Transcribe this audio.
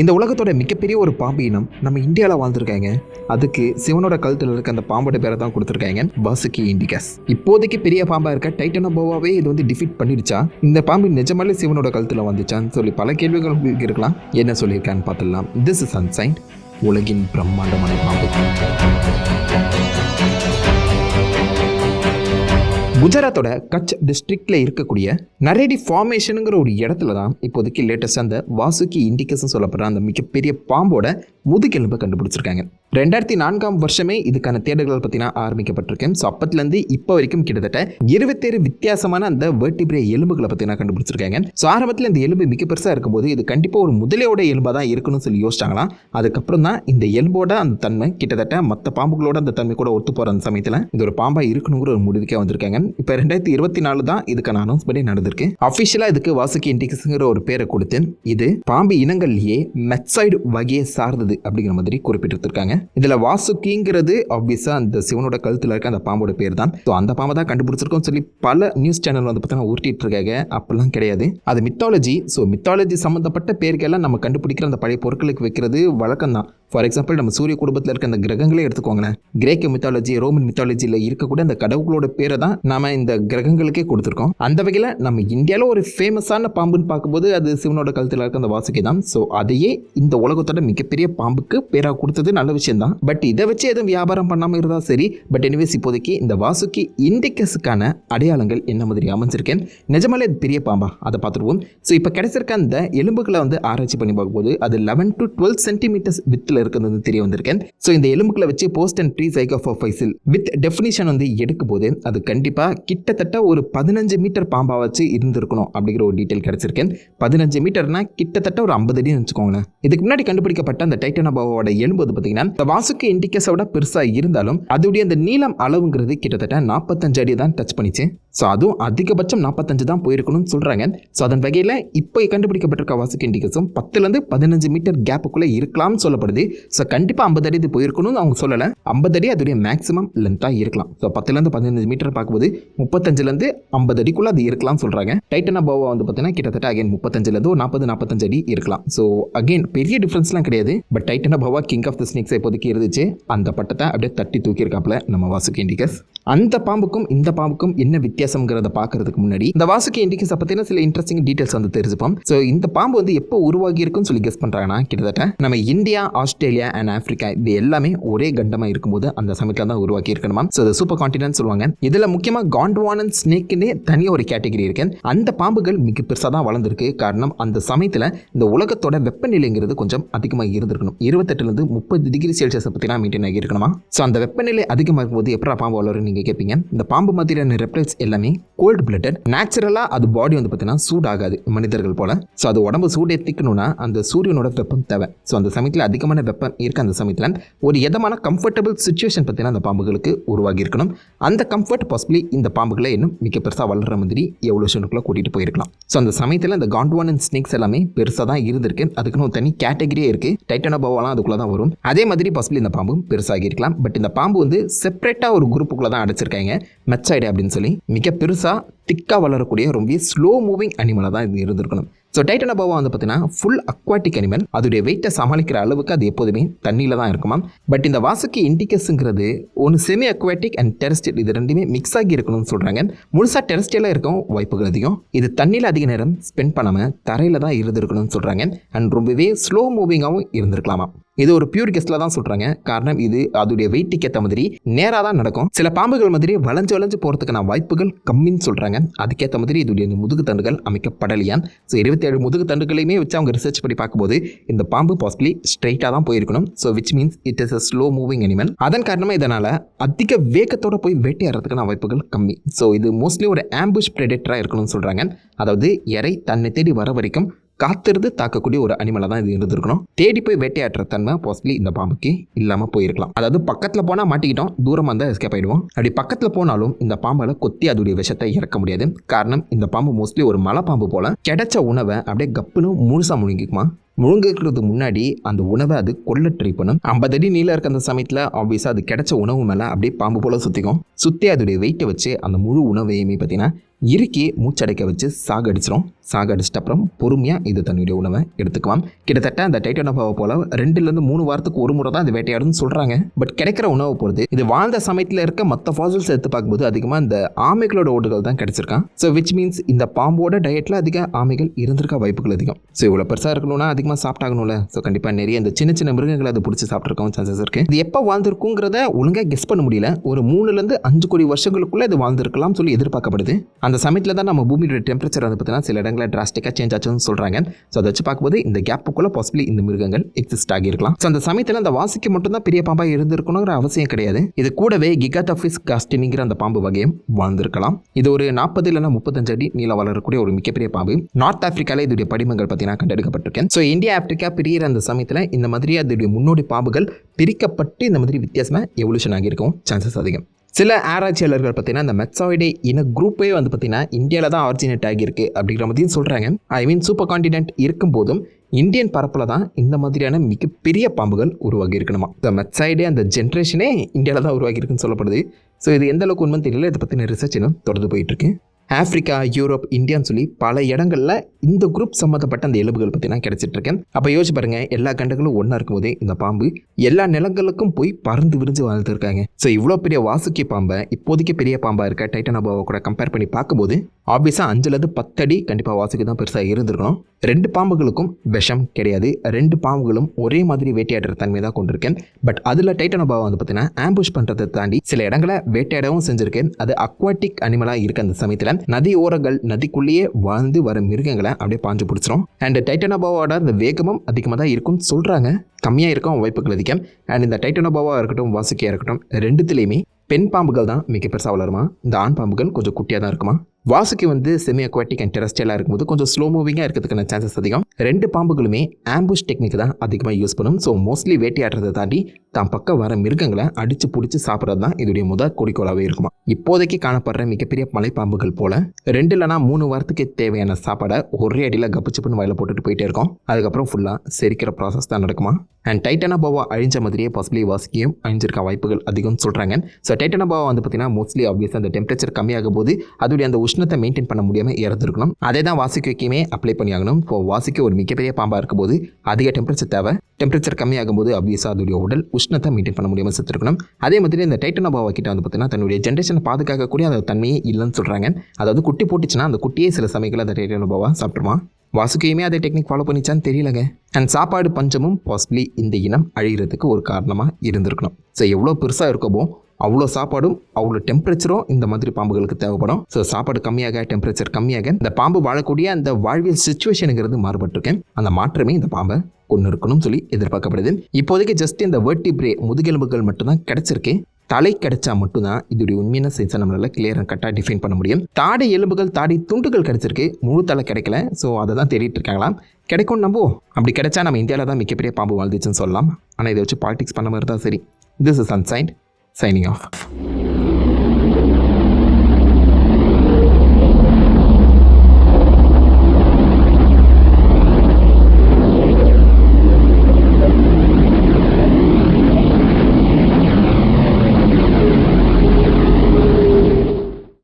இந்த உலகத்தோட மிகப்பெரிய ஒரு பாம்பு இனம் நம்ம இந்தியாவில் வாழ்ந்துருக்காங்க. அதுக்கு சிவனோட கழுத்தில் இருக்க அந்த பாம்போட பேரை தான் கொடுத்துருக்காங்க. பாசுக்கி இண்டிகஸ். இப்போதைக்கு பெரிய பாம்பாக இருக்க டைட்டனோபோவாவே இது வந்து டிஃபீட் பண்ணிடுச்சா? இந்த பாம்பு நிஜமாலே சிவனோட கழுத்தில் வந்துச்சான்னு சொல்லி பல கேள்விகள் இருக்கலாம். என்ன சொல்லியிருக்கான்னு பார்த்துடலாம். திஸ் இஸ் அன்சைன் உலகின் பிரம்மாண்டமான பாம்பு. குஜராத்தோட கச் டிஸ்ட்ரிக்ட்ல இருக்கக்கூடிய நரேடி ஃபார்மேஷனுங்கிற ஒரு இடத்துல தான் இப்போதைக்கு லேட்டஸ்ட் அந்த வாசுகி இண்டிகேஷன் சொல்லப்படுற அந்த மிகப்பெரிய பாம்போட முதுகெலும்பை கண்டுபிடிச்சிருக்காங்க. ரெண்டாயிரத்தி நான்காம் வருஷமே இதுக்கான தேடல்கள் பற்றினா ஆரம்பிக்கப்பட்டிருக்கேன். ஸோ அப்பத்துலேருந்து இப்போ வரைக்கும் கிட்டத்தட்ட இருபத்தேழு வித்தியாசமான அந்த வேர்டிபிரே எலும்புகளை பற்றினா கண்டுபிடிச்சிருக்காங்க. ஸோ ஆரம்பத்தில் இந்த எலும்பு மிக பெருசாக இருக்கும்போது இது கண்டிப்பாக ஒரு முதலையோட எலும்பாக தான் இருக்கணும்னு சொல்லி யோசிச்சாங்களாம். அதுக்கப்புறம் தான் இந்த எலும்போட அந்த தன்மை கிட்டத்தட்ட மற்ற பாம்புகளோட அந்த தன்மை கூட ஒத்து போகிற அந்த சமயத்தில் இது ஒரு பாம்பாக இருக்கணுங்கிற ஒரு முடிவுக்கே வந்திருக்காங்க. இப்போ ரெண்டாயிரத்தி இருபத்தி நாலு தான் இதுக்கான அனௌன்ஸ்மெண்ட்டே நடந்திருக்கு. அஃபிஷியலாக இதுக்கு வாசுகி இண்டிகஸ்ங்கிற ஒரு பேரை கொடுத்து இது பாம்பு இனங்கள்லேயே மெட்சைடு வகையை சார்ந்தது அப்படிங்கிற மாதிரி குறிப்பிட்டிருக்காங்க. இதில் வாசுகிங்கிறது ஆப்வியஸாக அந்த சிவனோட கழுத்தில் இருக்க அந்த பாம்போட பேர் தான் ஸோ அந்த பாம்பை தான் கண்டுபிடிச்சிருக்கோம் சொல்லி பல நியூஸ் சேனல் வந்து பார்த்தீங்கன்னா உருட்டிட்டு இருக்காங்க. அப்படிலாம் கிடையாது. அது மித்தாலஜி ஸோ மித்தாலஜி சம்மந்தப்பட்ட பேர்களெல்லாம் நம்ம கண்டுபிடிக்கிற அந்த பழைய பொருட்களுக்கு வைக்கிறது வழக்கம் தான் ஃபார் எக்ஸாம்பிள் நம்ம சூரிய குடும்பத்தில் இருக்க அந்த கிரகங்களே எடுத்துக்கோங்களேன். கிரேக்க மித்தாலஜி ரோமன் மித்தாலஜியில் இருக்கக்கூடிய அந்த கடவுளோட பேரை தான் நாம இந்த கிரகங்களுக்கே கொடுத்துருக்கோம். அந்த வகையில் நம்ம இந்தியாவில் ஒரு ஃபேமஸான பாம்புன்னு பார்க்கும்போது அது சிவனோட கழுத்தில் இருக்க அந்த வாசுகி தான் ஸோ அதையே இந்த உலகத்தோட மிகப்பெரிய பாம்புக்கு பேராக கொடுத்தது நல்ல விஷயம். தான் பட் இதை வச்சு எதுவும் வியாபாரம் பண்ணாமல் இருந்தால் சரி. பட் எனிவேஸ் இப்போதைக்கு இந்த வாசுக்கு இண்டிகஸுக்கான அடையாளங்கள் என்ன மாதிரி அமைஞ்சிருக்கேன்? நிஜமாலே அது பெரிய பாம்பா. அதை பார்த்துருவோம். ஸோ இப்போ கிடைச்சிருக்க அந்த எலும்புகளை வந்து ஆராய்ச்சி பண்ணி பார்க்கும்போது அது லெவன் டு டுவெல் சென்டிமீட்டர்ஸ் வித்தில் இருக்கிறது வந்து தெரிய வந்திருக்கேன். ஸோ இந்த எலும்புகளை வச்சு போஸ்ட் அண்ட் ப்ரீ சைகோஃபைசில் வித் டெஃபினிஷன் வந்து எடுக்கும் போது அது கண்டிப்பாக கிட்டத்தட்ட ஒரு பதினஞ்சு மீட்டர் பாம்பா வச்சு இருந்திருக்கணும் அப்படிங்கிற ஒரு டீட்டெயில் கிடைச்சிருக்கேன். பதினஞ்சு மீட்டர்னா கிட்டத்தட்ட ஒரு ஐம்பது அடின்னு வச்சுக்கோங்களேன். இதுக்கு முன்னாடி கண்டுபிடிக்கப்பட்ட அந்த டைட்டனபாவோட எலும்பு வந்து பார்த்தீங்கன்னா வாசுக்கு இண்டிகேஸோட பெருசாக இருந்தாலும் அதோடைய அந்த நீளம் அளவுங்கிறது கிட்டத்தட்ட நாற்பத்தஞ்சு அடி தான் டச் பண்ணிச்சு. ஸோ அதுவும் அதிகபட்சம் நாற்பத்தஞ்சு தான் போயிருக்கணும்னு சொல்கிறாங்க ஸோ அதன் வகையில் இப்போ கண்டுபிடிக்கப்பட்டிருக்க வாசுக்கு இண்டிகஸும் பத்துலேருந்து பதினஞ்சு மீட்டர் கேப்புக்குள்ளே இருக்கலாம்னு சொல்லப்படுது. ஸோ கண்டிப்பாக ஐம்பது அடி இது போயிருக்கணும்னு அவங்க சொல்லலை. ஐம்பது அடி அதோடைய மேக்ஸிமம் லென்த்தாக இருக்கலாம். ஸோ பத்துலேருந்து பதினஞ்சு மீட்டர் பார்க்கும்போது முப்பத்தஞ்சுலேருந்து ஐம்பது அடிக்குள்ளே அது இருக்கலாம்னு சொல்கிறாங்க டைட்டனா போவா வந்து பார்த்தீங்கன்னா கிட்டத்தட்ட அகைன் முப்பத்தஞ்சுலேருந்து ஒரு நாற்பது நாற்பத்தஞ்சு அடி இருக்கலாம். ஸோ அகைன் பெரிய டிஃப்ரென்ஸ்லாம் கிடையாது. But Titanoboa king of the snakes இப்போதைக்கு இருந்துச்சு. அந்த பட்டத்தை அப்படியே தட்டி தூக்கியிருக்காப்புல நம்ம வாசுக்கு இண்டிகஸ் அந்த பாம்புக்கும் இந்த பாம்புக்கும் என்ன வித்தியாசம்ங்கிறத பார்க்கறதுக்கு முன்னாடி இந்த வாசுக்கு இண்டிகஸை பற்றின சில இன்ட்ரெஸ்டிங் டீட்டெயில்ஸ் வந்து தெரிஞ்சுப்போம். ஸோ இந்த பாம்பு வந்து எப்போ உருவாகி இருக்குன்னு சொல்லி கெஸ் பண்ணுறாங்கன்னா கிட்டத்தட்ட நம்ம இந்தியா ஆஸ்திரேலியா அண்ட் ஆஃப்ரிக்கா இது எல்லாமே ஒரே கண்டமாக இருக்கும்போது அந்த சமயத்தில் தான் உருவாக்கி இருக்கணுமா ஸோ இது சூப்பர் கான்டினென்ட் சொல்லுவாங்க. இதில் முக்கியமாக காண்டுவானன் ஸ்னேக்குன்னே தனியாக ஒரு கேட்டகரி இருக்கு. அந்த பாம்புகள் மிக பெருசாக தான் வளர்ந்துருக்கு. காரணம் அந்த சமயத்தில் இந்த உலகத்தோட வெப்பநிலைங்கிறது கொஞ்சம் அதிகமாக இருந்திருக்கணும். இருபத்தெட்டுலேருந்து முப்பது டிகிரி செல்சியஸை பற்றினா மெயின்டைன் ஆகி இருக்கணுமா ஸோ அந்த வெப்பநிலை அதிகமாக இருக்கும்போது எப்படா பாம்பு வளரும் நீங்கள் கேட்பீங்க இந்த பாம்பு மாதிரியான ரெப்டைல்ஸ் எல்லாம் எல்லாமே கோல்டு பிளட்டட் நேச்சுரலாக அது பாடி வந்து பார்த்தீங்கன்னா சூடாகாது மனிதர்கள் போல். ஸோ அது உடம்பு சூடேற்றிக்கணும்னா அந்த சூரியனோட வெப்பம் தேவை. ஸோ அந்த சமயத்தில் அதிகமான வெப்பம் இருக்க அந்த சமயத்தில். ஒரு எதமான கம்ஃபர்டபுள் சுச்சுவேஷன் பார்த்தீங்கன்னா அந்த பாம்புகளுக்கு உருவாகி இருக்கணும். அந்த கம்ஃபர்ட் பாசிபிளி இந்த பாம்புகளை இன்னும் மிக பெருசாக வளர்கிற மாதிரி எவல்யூஷனுக்குள்ளே கூட்டிகிட்டு போயிருக்கலாம். ஸோ அந்த சமயத்தில் இந்த காண்ட்வான் அண்ட் ஸ்னேக்ஸ் எல்லாமே பெருசாக தான் இருந்திருக்கு. அதுக்குன்னு ஒரு தனி கேட்டகரியே இருக்குது டைட்டனோபாவெல்லாம் அதுக்குள்ளே தான் வரும். அதே மாதிரி பாசிபிளி இந்த பாம்பும் பெருசாகி இருக்கலாம். பட் இந்த பாம்பு வந்து செப்பரேட்டாக ஒரு குரூப்புக்குள்ளே தான் அடைச்சிருக்காங்க. மெச்சாய்டு அப்படின்னு சொல்லி மிக பெருசாக திக்காக வளரக்கூடிய ரொம்ப ஸ்லோ மூவிங் அனிமலாக தான் இது இருந்திருக்கணும். ஸோ டைட்டன் அபாவா வந்து பார்த்தீங்கன்னா ஃபுல் அக்வாட்டிக் அனிமல் அதோடைய வெயிட்டை சமாளிக்கிற அளவுக்கு அது எப்போதுமே தண்ணியில் தான் இருக்குமா பட் இந்த வாசுக்கு இண்டிகஸுங்கிறது ஒன்று செமி அக்வாட்டிக் அண்ட் டெரஸ்டியல் இது ரெண்டுமே மிக்ஸ் ஆகி இருக்கணும்னு சொல்கிறாங்க முழுசாக டெரஸ்டியலாக இருக்கும் வாய்ப்புகள் அதிகம். இது தண்ணியில் அதிக நேரம் ஸ்பெண்ட் பண்ணாமல் தரையில் தான் இருந்திருக்கணும்னு சொல்கிறாங்க அண்ட் ரொம்பவே ஸ்லோ மூவிங்காகவும் இருந்திருக்கலாமா இது ஒரு பியூர் கெஸ்ட்ல தான் சொல்றாங்க. காரணம் இது அதோடைய வெயிட்டுக்கு ஏற்ற மாதிரி நேராக தான் நடக்கும். சில பாம்புகள் மாதிரி வளைஞ்சு வளைஞ்சு போகிறதுக்கான வாய்ப்புகள் கம்மின்னு சொல்றாங்க. அதுக்கேற்ற மாதிரி இதோடைய இந்த முதுகு தண்டுகள் அமைக்கப்படலையான் ஸோ இருபத்தேழு முதுகு தண்டுகளையுமே வச்சு அவங்க ரிசர்ச் பண்ணி பார்க்கும்போது இந்த பாம்பு பாசிபிளி ஸ்ட்ரைட்டாக தான் போயிருக்கணும். So which means it is a slow moving animal அதன் காரணமாக இதனால் அதிக வேகத்தோட போய் வேட்டையாடுறதுக்கான வாய்ப்புகள் கம்மி. ஸோ இது மோஸ்ட்லி ஒரு ஆம்புஷ் ப்ரெடேட்டராக இருக்கணும்னு சொல்கிறாங்க அதாவது இறை தன்னை தேடி வர வரைக்கும் காத்திருந்து தாக்கக்கூடிய ஒரு அனிமலாக தான் இது இருந்திருக்கணும். தேடி போய் வேட்டையாடுற தன்மை மோஸ்ட்லி இந்த பாம்புக்கு இல்லாமல் போயிருக்கலாம். அதாவது பக்கத்தில் போனால் மாட்டிக்கிட்டோம் தூரமாக இருந்தால் எஸ்கேப் ஆகிடுவோம் அப்படி பக்கத்தில் போனாலும் இந்த பாம்பால் கொத்தி அதோடைய விஷத்தை இறக்க முடியாது. காரணம் இந்த பாம்பு மோஸ்ட்லி ஒரு மலை பாம்பு போல் கிடைச்ச உணவை அப்படியே கப்புன்னு முழுசாக முழுங்கிக்குமா? முழுங்குறதுக்கு முன்னாடி அந்த உணவை அது கொல்ல ட்ரை பண்ணும். ஐம்பது அடி நீளம் இருக்க அந்த சமயத்தில் ஆப்வியஸாக அது கிடைச்ச உணவு மேலே அப்படியே பாம்பு போல் சுற்றிக்கும் சுற்றி அதோடைய வெயிட்டை வச்சு அந்த முழு உணவையுமே பார்த்தீங்கன்னா இறுக்கி மூச்சடைக்க வச்சு சாகடிச்சிரும் சாகடிச்சிட்ட அப்புறம் பொறுமையாக இது தன்னுடைய உணவை எடுத்துக்குவான். கிட்டத்தட்ட அந்த டைட்டானோபாவை போல ரெண்டுலேருந்து மூணு வாரத்துக்கு ஒரு முறை தான் இது வேட்டையாடுன்னு சொல்கிறாங்க பட் கிடைக்கிற உணவை பொறுத்து இது வாழ்ந்த சமயத்தில் இருக்க மற்ற ஃபாசில்ஸ் எடுத்து பார்க்கும்போது அதிகமாக இந்த ஆமைகளோட ஓட்டுகள் தான் கிடைச்சிருக்கான். ஸோ விச் மீன்ஸ் இந்த பாம்போட டயட்டில் அதிக ஆமைகள் இருந்திருக்க வாய்ப்புகள் அதிகம். ஸோ இவ்வளோ பெருசாக இருக்கணும்னா அதிகமாக சாப்பிட்டாகணும்ல. ஸோ கண்டிப்பாக நிறைய இந்த சின்ன சின்ன மிருகங்களை அது பிடிச்சி சாப்பிட்ருக்கவும் சான்சஸ் இருக்குது இது எப்போ வாழ்ந்திருக்குங்கிறத ஒழுங்காக கெஸ் பண்ண முடியல. ஒரு மூணுலேருந்து அஞ்சு கோடி வருஷங்களுக்குள்ளே இது வாழ்ந்திருக்கலாம் சொல்லி எதிர்பார்க்கப்படுது. அந்த சமயத்தில் தான் நம்ம பூமியோட டெம்பரேச்சர் வந்து பார்த்தீங்கன்னா சில இடங்களில் டிராஸ்டிக்காக சேஞ்ச் ஆச்சுன்னு சொல்கிறாங்க ஸோ அதை வச்சு பார்க்கும்போது இந்த கேப்புக்குள்ளே பாசிபிளி இந்த மிருகங்கள் எக்ஸிஸ்ட் ஆகியிருக்கலாம். ஸோ அந்த சமயத்தில் அந்த வாசிக்கு மட்டும்தான் பெரிய பாம்பாக இருந்திருக்கணுங்கிற அவசியம் கிடையாது. இது கூடவே கிகாதஃபிஸ் காஸ்டினிங்கிற அந்த பாம்பு வகையும் வாழ்ந்திருக்கலாம் இது ஒரு நாற்பது இல்லைனா முப்பத்தஞ்சு அடி நீளம் வளரக்கூடிய ஒரு மிகப்பெரிய பாம்பு. நார்த் ஆப்பிரிக்கால இதோடைய படிமங்கள் பார்த்தீங்கன்னா கண்டெடுக்கப்பட்டிருக்கேன். ஸோ இந்தியா ஆப்பிரிக்கா பிரியிற அந்த சமயத்தில் இந்த மாதிரி அதோடைய முன்னோடி பாம்புகள் பிரிக்கப்பட்டு இந்த மாதிரி வித்தியாசமாக எவல்யூஷன் ஆகியிருக்கும் சான்சஸ் அதிகம். சில ஆராய்ச்சியாளர்கள் பார்த்தீங்கன்னா இந்த மெட்சாய்டே இன குரூப்பே வந்து பார்த்தீங்கன்னா இந்தியாவில் தான் ஆரிஜினேட் ஆகியிருக்கு அப்படிங்கிற மாதிரியும் சொல்கிறாங்க ஐ மீன் சூப்பர் காண்டினென்ட் இருக்கும்போதும் இந்தியன் பரப்பில் தான் இந்த மாதிரியான மிகப்பெரிய பாம்புகள் உருவாகி இருக்கணுமா இந்த மெட்சாய்டே அந்த ஜென்ரேஷனே இந்தியாவில் தான் உருவாகி இருக்குன்னு சொல்லப்படுது. ஸோ இது எந்த அளவுக்கு உண்மைன்னு தெரியல. இதை பற்றின ரிசர்ச் இன்னும் தொடர்ந்து போயிட்டுருக்கு ஆஃப்ரிக்கா ஆப்பிரிக்கா யூரோப் இந்தியான்னு சொல்லி பல இடங்களில் இந்த குரூப் சம்மந்தப்பட்ட அந்த எலும்புகள் பற்றி நான் இருக்கேன் அப்போ யோசிச்சு பாருங்கள் எல்லா கண்டங்களும் ஒன்றா இருக்கும்போது இந்த பாம்பு எல்லா நிலங்களுக்கும் போய் பறந்து விரிஞ்சு வாழ்ந்துருக்காங்க ஸோ இவ்வளோ பெரிய வாசுக்கி பாம்பை இப்போதைக்கு பெரிய பாம்பாக இருக்க டைட்டனோபாவை கூட கம்பேர் பண்ணி பார்க்கும்போது ஆப்வியஸாக அஞ்சுலேருந்து பத்தடி கண்டிப்பாக வாசுக்கு தான் பெருசாக இருந்திருக்கணும். ரெண்டு பாம்புகளுக்கும் விஷம் கிடையாது. ரெண்டு பாம்புகளும் ஒரே மாதிரி வேட்டையாடுற தன்மை தான் கொண்டிருக்கேன். பட் அதில் டைட்டனோபாவை வந்து பார்த்தீங்கன்னா ஆம்புஷ் பண்ணுறதை தாண்டி சில இடங்களை வேட்டையாடவும் செஞ்சுருக்கேன். அது அக்வாட்டிக் அனிமலாக இருக்க அந்த சமயத்தில். நதி ஓரங்கள் நதிக்குள்ளேயே வாழ்ந்து வர மிருகங்களை அப்படியே பாஞ்சு பிடிச்சிரும். அண்ட் டைட்டனோபாவோட அந்த வேகமும் அதிகமாக தான் இருக்கும்னு சொல்கிறாங்க கம்மியாக இருக்கும் வாய்ப்புகள் அதிகம். அண்ட் இந்த டைட்டனோபாவாக இருக்கட்டும் வாசுக்கியாக இருக்கட்டும் ரெண்டுத்துலேயுமே பெண் பாம்புகள் தான் மிக பெருசாக வளருமா? இந்த ஆண் பாம்புகள் கொஞ்சம் குட்டியாக தான் இருக்குமா? வாசுக்கு வந்து செமி அக்வாட்டிக் அண்ட் டெரஸ்டியலாக இருக்கும்போது கொஞ்சம் ஸ்லோ மூவிங்காக இருக்கிறதுக்கான சான்சஸ் அதிகம். ரெண்டு பாம்புகளுமே ஆம்புஷ் டெக்னிக் தான் அதிகமாக யூஸ் பண்ணும். ஸோ மோஸ்ட்லி வேட்டையாடுறதை தாண்டி தான் பக்கம் வர மிருகங்களை அடித்து பிடிச்சி சாப்பிட்றது தான் இதோடைய முதல் குறிக்கோளாகவே இருக்குமா. இப்போதைக்கு காணப்படுற மிகப்பெரிய மலைப்பாம்புகள் போல ரெண்டு இல்லைனா மூணு வாரத்துக்கு தேவையான சாப்பாடை ஒரே அடியில் கப்புச்சுப்புன்னு வயலில் போட்டுட்டு போயிட்டே இருக்கோம். அதுக்கப்புறம் ஃபுல்லாக செரிக்கிற ப்ராசஸ் தான் நடக்குமா. அண்ட் டைட்டனா பாவா அழிஞ்ச மாதிரியே பாசிபிளி வாசிக்கையும் அழிஞ்சிருக்க வாய்ப்புகள் அதிகம்னு சொல்கிறாங்க ஸோ டைட்டனா பாவா வந்து பார்த்தீங்கன்னா மோஸ்ட்லி ஆப்வியஸ் அந்த டெம்பரேச்சர் கம்மியாகும் போது அதோடைய அந்த உஷ்ணத்தை மெயின்டைன் பண்ண முடியாமல் இறந்துருக்கணும். அதே தான் வாசிக்கைக்குமே அப்ளை பண்ணியாகணும். இப்போ வாசிக்க ஒரு மிகப்பெரிய பாம்பாக இருக்கும்போது அதிக டெம்பரேச்சர் தேவை. டெம்பரேச்சர் கம்மியாகும் போது ஆப்வியஸாக அதோடைய உடல் உஷ்ணத்தை மெயின்டைன் பண்ண முடியாமல் செத்துருக்கணும். அதே மாதிரி இந்த டைட்டனா பாவா கிட்ட வந்து பார்த்தீங்கன்னா தன்னுடைய ஜென்ரேஷனை பாதுகாக்கக்கூடிய அந்த தன்மையே இல்லைன்னு சொல்கிறாங்க அதாவது குட்டி போட்டுச்சுன்னா அந்த குட்டியே சில சமயங்கள் அந்த டைட்டனோபாவா பாவா வாசுக்கையுமே வாசுகையுமே அதே டெக்னிக் ஃபாலோ பண்ணிச்சான்னு தெரியலங்க. அண்ட் சாப்பாடு பஞ்சமும் பாசிபிளி இந்த இனம் அழிகிறதுக்கு ஒரு காரணமாக இருந்திருக்கணும். ஸோ எவ்வளோ பெருசாக இருக்கமோ அவ்வளோ சாப்பாடும் அவ்வளோ டெம்பரேச்சரும் இந்த மாதிரி பாம்புகளுக்கு தேவைப்படும். ஸோ சாப்பாடு கம்மியாக டெம்பரேச்சர் கம்மியாக இந்த பாம்பு வாழக்கூடிய அந்த வாழ்வியல் சுச்சுவேஷனுங்கிறது மாறுபட்டிருக்கேன். அந்த மாற்றமே இந்த பாம்பை கொண்டு இருக்கணும்னு சொல்லி எதிர்பார்க்கப்படுது. இப்போதைக்கு ஜஸ்ட் இந்த வெர்டிப்ரே முதுகெலும்புகள் மட்டும்தான் கிடைச்சிருக்கு தலை கிடைச்சா மட்டும்தான் இதோடைய உண்மையான சைஸை நம்மளால் கிளியராக கரெக்டாக கட்டாக டிஃபைன் பண்ண முடியும். தாடை எலும்புகள் தாடி துண்டுகள் கிடைச்சிருக்கு. முழு தலை கிடைக்கல. ஸோ அதை தான் தேடிட்டு இருக்காங்களாம். கிடைக்கும் நம்போ அப்படி கிடைச்சா நம்ம இந்தியாவில் தான் மிகப்பெரிய பாம்பு வாழ்ந்துச்சுன்னு சொல்லலாம். ஆனால் இதை வச்சு பாலிடிக்ஸ் பண்ண மாதிரி தான் சரி. This is unsigned signing off